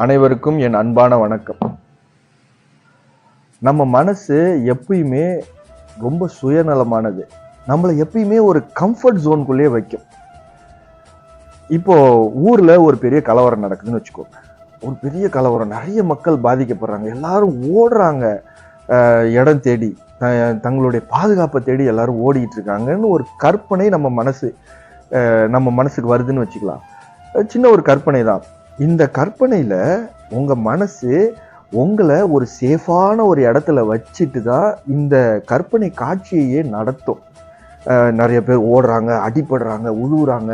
அனைவருக்கும் என் அன்பான வணக்கம். நம்ம மனசு எப்பயுமே ரொம்ப சுயநலமானது. நம்மளை எப்பயுமே ஒரு கம்ஃபர்ட் ஜோனுக்குள்ளேயே வைக்கும். இப்போ ஊர்ல ஒரு பெரிய கலவரம் நடக்குதுன்னு வச்சுக்கோங்க. ஒரு பெரிய கலவரம். நிறைய மக்கள் பாதிக்கப்படுறாங்க. எல்லாரும் ஓடுறாங்க. இடம் தேடி. த- தங்களுடைய பாதுகாப்பை தேடி எல்லாரும் ஓடிட்டு இருக்காங்கன்னு ஒரு கற்பனை நம்ம மனசு நம்ம மனசுக்கு வருதுன்னு வச்சுக்கலாம். சின்ன ஒரு கற்பனை தான். இந்த கற்பனையில் உங்கள் மனசு உங்களை ஒரு சேஃபான ஒரு இடத்துல வச்சுட்டு தான் இந்த கற்பனை காட்சியையே நடத்தும். நிறைய பேர் ஓடுறாங்க அடிபடுறாங்க உழுவுறாங்க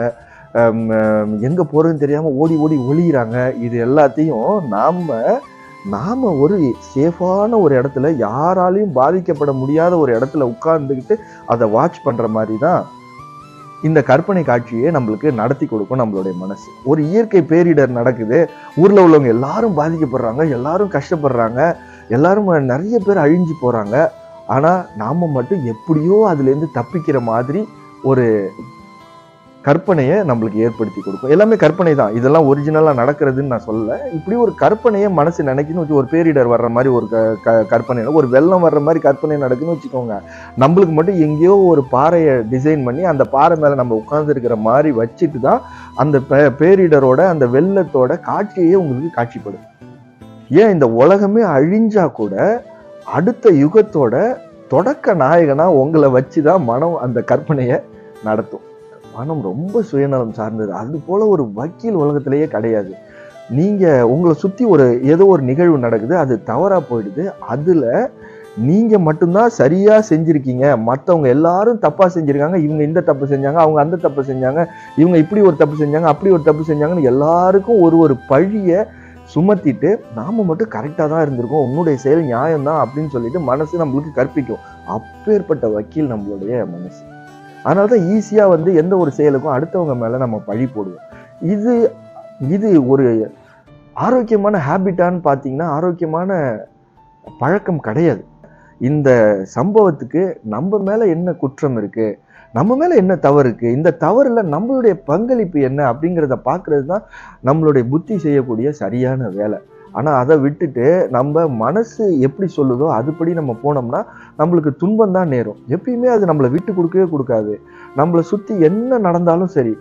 எங்கே போகிறதுன்னு தெரியாமல் ஓடி ஓடி ஒழிகிறாங்க இது எல்லாத்தையும் நாம் நாம் ஒரு சேஃபான ஒரு இடத்துல யாராலையும் பாதிக்கப்பட முடியாத ஒரு இடத்துல உட்கார்ந்துக்கிட்டு அதை வாட்ச் பண்ணுற மாதிரி தான் இந்த கற்பனை காட்சியை நம்மளுக்கு நடத்தி கொடுக்கும் நம்மளுடைய மனசு. ஒரு இயற்கை பேரிடர் நடக்குது ஊர்ல உள்ளவங்க எல்லாரும் பாதிக்கப்படுறாங்க எல்லாரும் கஷ்டப்படுறாங்க எல்லாரும் நிறைய பேர் அழிஞ்சு போறாங்க. ஆனா நாம மட்டும் எப்படியோ அதுல இருந்து தப்பிக்கிற மாதிரி ஒரு கற்பனையை நம்மளுக்கு ஏற்படுத்தி கொடுக்கும். எல்லாமே கற்பனை தான். இதெல்லாம் ஒரிஜினலாக நடக்கிறதுன்னு நான் சொல்லலை. இப்படி ஒரு கற்பனையை மனசு நினைக்கணும்னு வச்சு ஒரு பேரிடர் வர்ற மாதிரி ஒரு க- க- கற்பனை ஒரு வெள்ளம் வர்ற மாதிரி கற்பனை நடக்குன்னு வச்சுக்கோங்க. நம்மளுக்கு மட்டும் எங்கேயோ ஒரு பாறையை டிசைன் பண்ணி அந்த பாறை மேலே நம்ம உட்கார்ந்துருக்கிற மாதிரி வச்சுட்டு தான் அந்த பே- பேரிடரோட அந்த வெள்ளத்தோட காட்சியே உங்களுக்கு காட்சிப்படும். ஏன் இந்த உலகமே அழிஞ்சா கூட அடுத்த யுகத்தோட தொடக்க நாயகனா உங்களை வச்சு தான் மனம் அந்த கற்பனையை நடத்தும். பணம் ரொம்ப சுயநலம் சார்ந்தது. அது போல் ஒரு வக்கீல் உலகத்திலேயே கிடையாது. நீங்கள் உங்களை சுற்றி ஒரு ஏதோ ஒரு நிகழ்வு நடக்குது அது தவறாக போயிடுது. அதில் நீங்கள் மட்டும்தான் சரியாக செஞ்சுருக்கீங்க. மற்றவங்க எல்லாரும் தப்பாக செஞ்சுருக்காங்க. இவங்க இந்த தப்பு செஞ்சாங்க அவங்க அந்த தப்பு செஞ்சாங்க இவங்க இப்படி ஒரு தப்பு செஞ்சாங்க அப்படி ஒரு தப்பு செஞ்சாங்கன்னு எல்லாருக்கும் ஒரு ஒரு பழியை சுமத்திட்டு நாம மட்டும் கரெக்டாக தான் இருந்திருக்கோம். உன்னுடைய செயல் நியாயம்தான் அப்படின்னு சொல்லிட்டு மனசு நம்மளுக்கு கற்பிக்கும். அப்பேற்பட்ட வக்கீல் நம்மளுடைய மனசு. அதனால தான் ஈஸியாக வந்து எந்த ஒரு செயலுக்கும் அடுத்தவங்க மேலே நம்ம பழி போடுவோம். இது இது ஒரு ஆரோக்கியமான ஹேபிட்டான்னு பார்த்தீங்கன்னா ஆரோக்கியமான பழக்கம் கிடையாது. இந்த சம்பவத்துக்கு நம்ம மேலே என்ன குற்றம் இருக்குது நம்ம மேலே என்ன தவறு இருக்குது இந்த தவறில் நம்மளுடைய பங்களிப்பு என்ன அப்படிங்கிறத பார்க்குறது தான் நம்மளுடைய புத்தி செய்யக்கூடிய சரியான வேலை. ஆனால் அதை விட்டுட்டு நம்ம மனசு எப்படி சொல்லுதோ அதுபடி நம்ம போனோம்னா நம்மளுக்கு துன்பம் தான் நேரும். எப்பயுமே அது நம்மளை விட்டு கொடுக்கவே கொடுக்காது. நம்மளை சுற்றி என்ன நடந்தாலும் சரி.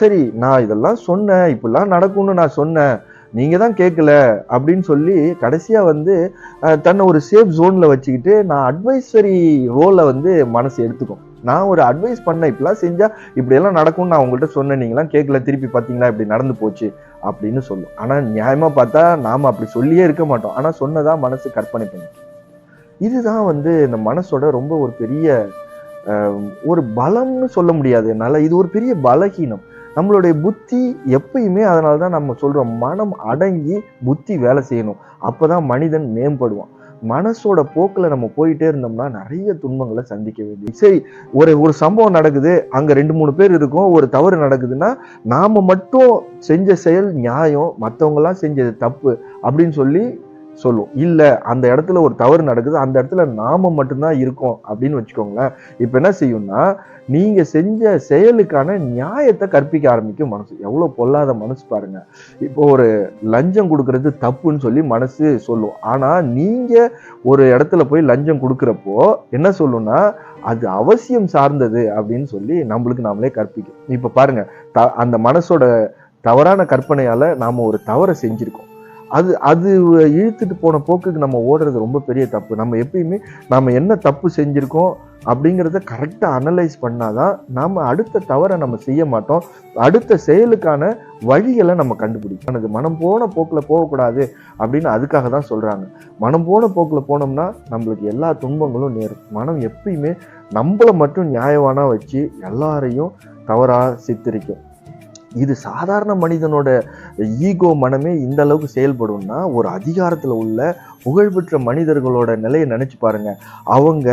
சரி நான் இதெல்லாம் சொன்னேன் இப்படிலாம் நடக்கும்னு நான் சொன்னேன். நீங்கள் தான் கேட்கல அப்படின்னு சொல்லி கடைசியாக வந்து தன்னை ஒரு சேஃப் ஜோனில் வச்சுக்கிட்டு நான் அட்வைசரி ரோலை வந்து மனசு எடுத்துக்கும். நான் ஒரு அட்வைஸ் பண்ணேன். இப்படிலாம் செஞ்சால் இப்படியெல்லாம் நடக்கும்னு நான் உங்கள்கிட்ட சொன்னேன். நீங்களாம் கேட்கல திருப்பி பார்த்தீங்களா இப்படி நடந்து போச்சு அப்படின்னு சொல்லும். ஆனால் நியாயமாக பார்த்தா நாம் அப்படி சொல்லியே இருக்க மாட்டோம். ஆனால் சொன்னதான் மனசு கற்பனை பண்ணும். இதுதான் வந்து இந்த மனசோட ரொம்ப ஒரு பெரிய ஒரு பலம்னு சொல்ல முடியாது என்னால். இது ஒரு பெரிய பலகீனம். நம்மளுடைய புத்தி எப்பயுமே அதனால தான் நம்ம சொல்றோம் மனம் அடங்கி புத்தி வேலை செய்யணும். அப்பதான் மனிதன் மேம்படுவான். மனசோட போக்கில் நம்ம போயிட்டே இருந்தோம்னா நிறைய துன்பங்களை சந்திக்க வேண்டியது. சரி ஒரு ஒரு சம்பவம் நடக்குது அங்கே ரெண்டு மூணு பேர் இருக்கும் ஒரு தவறு நடக்குதுன்னா நாம் மட்டும் செஞ்ச செயல் நியாயம் மற்றவங்களாம் செஞ்சது தப்பு அப்படின்னு சொல்லி சொல்லும். இல்லை அந்த இடத்துல ஒரு தவறு நடக்குது அந்த இடத்துல நாம மட்டும்தான் இருக்கோம் அப்படின்னு வச்சுக்கோங்களேன். இப்போ என்ன செய்யும்னா நீங்க செஞ்ச செயலுக்கான நியாயத்தை கற்பிக்க ஆரம்பிக்கும் மனசு. எவ்வளோ பொல்லாத மனசு பாருங்க. இப்போ ஒரு லஞ்சம் கொடுக்கறது தப்புன்னு சொல்லி மனசு சொல்லும். ஆனா நீங்க ஒரு இடத்துல போய் லஞ்சம் கொடுக்குறப்போ என்ன சொல்லும்னா அது அவசியம் சார்ந்தது அப்படின்னு சொல்லி நம்மளுக்கு நாமளே கற்பிக்கும். இப்போ பாருங்க த- அந்த மனசோட தவறான கற்பனையால நாம ஒரு தவறை செஞ்சிருக்கோம். அது அது இழுத்துட்டு போன போக்குக்கு நம்ம ஓடுறது ரொம்ப பெரிய தப்பு. நம்ம எப்பயுமே நம்ம என்ன தப்பு செஞ்சுருக்கோம் அப்படிங்கிறத கரெக்டாக அனலைஸ் பண்ணாதான் நாம் அடுத்த தவறை நம்ம செய்ய மாட்டோம். அடுத்த செயலுக்கான வழிகளை நம்ம கண்டுபிடிக்கும் எனக்கு மனம் போன போக்கில் போகக்கூடாது அப்படின்னு அதுக்காக தான் சொல்கிறாங்க மனம் போன போக்கில் போனோம்னா நம்மளுக்கு எல்லா துன்பங்களும் நேரும் மனம் எப்பயுமே நம்மளை மட்டும் நியாயமான வச்சு எல்லாரையும் தவறாக சித்தரிக்கும். இது சாதாரண மனிதனோட ஈகோ மனமே இந்த அளவுக்கு செயல்படும்னா ஒரு அதிகாரத்தில் உள்ள புகழ்பெற்ற மனிதர்களோட நிலையை நினைச்சு பாருங்க. அவங்க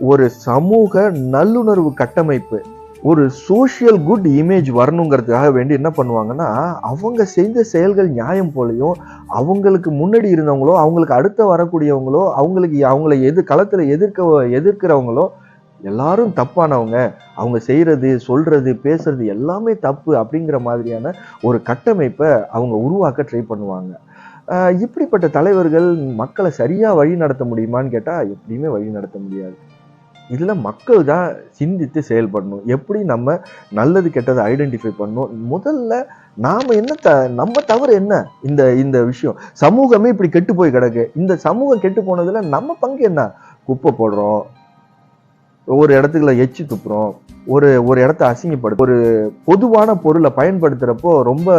ஒரு சமூக நல்லுணர்வு கட்டமைப்பு ஒரு சோஷியல் குட் இமேஜ் வரணுங்கிறதுக்காக வேண்டி என்ன பண்ணுவாங்கன்னா அவங்க செய்த செயல்கள் நியாயம் போலையும் அவங்களுக்கு முன்னாடி இருந்தவங்களோ அவங்களுக்கு அடுத்த வரக்கூடியவங்களோ அவங்களுக்கு அவங்கள எது களத்தில் எதிர்க்க எதிர்க்கிறவங்களோ எல்லாரும் தப்பானவங்க. அவங்க செய்கிறது சொல்கிறது பேசுறது எல்லாமே தப்பு அப்படிங்கிற மாதிரியான ஒரு கட்டமைப்பை அவங்க உருவாக்க ட்ரை பண்ணுவாங்க. இப்படிப்பட்ட தலைவர்கள் மக்களை சரியாக வழி நடத்த முடியுமான்னு கேட்டால் எப்படியுமே வழி நடத்த முடியாது. இதில் மக்கள் தான் சிந்தித்து செயல்படணும். எப்படி நம்ம நல்லது கெட்டதை ஐடென்டிஃபை பண்ணணும்? முதல்ல நாம் என்ன த நம்ம தவறு என்ன? இந்த இந்த விஷயம். சமூகமே இப்படி கெட்டு போய் கிடக்கு. இந்த சமூகம் கெட்டு போனதில் நம்ம பங்கு என்ன? குப்பை போடுறோம். ஒரு இடத்துக்குள்ள எச்சு துப்புறோம். ஒரு ஒரு இடத்த அசிங்கப்படுத்து ஒரு பொதுவான பொருளை பயன்படுத்துகிறப்போ ரொம்ப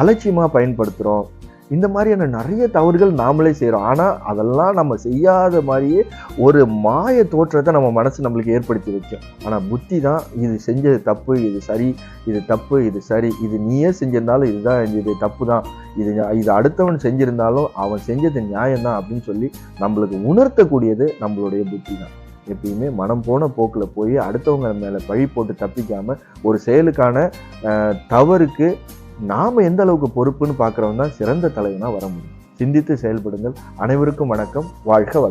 அலட்சியமாக பயன்படுத்துகிறோம் இந்த மாதிரியான நிறைய தவறுகள் நாமளே செய்கிறோம் ஆனால் அதெல்லாம் நம்ம செய்யாத மாதிரியே ஒரு மாய தோற்றத்தை நம்ம மனசு நம்மளுக்கு ஏற்படுத்தி வைக்கும் ஆனால் புத்தி தான் இது செஞ்சது தப்பு இது சரி இது தப்பு இது சரி. இது நீயே செஞ்சிருந்தாலும் இதுதான் இது தப்பு தான். இது இது அடுத்தவன் செஞ்சிருந்தாலும் அவன் செஞ்சது நியாயம்தான் அப்படின்னு சொல்லி நம்மளுக்கு உணர்த்தக்கூடியது நம்மளுடைய புத்தி தான். எப்பயுமே மனம் போன போக்குல போய் அடுத்தவங்க மேல பழி போட்டு தப்பிக்காம ஒரு செயலுக்கான தவறுக்கு நாம எந்த அளவுக்கு பொறுப்புன்னு பார்க்கறவன் தான் சிறந்த தலைவனா வர முடியும். சிந்தித்து செயல்படுங்கள். அனைவருக்கும் வணக்கம். வாழ்க வளம்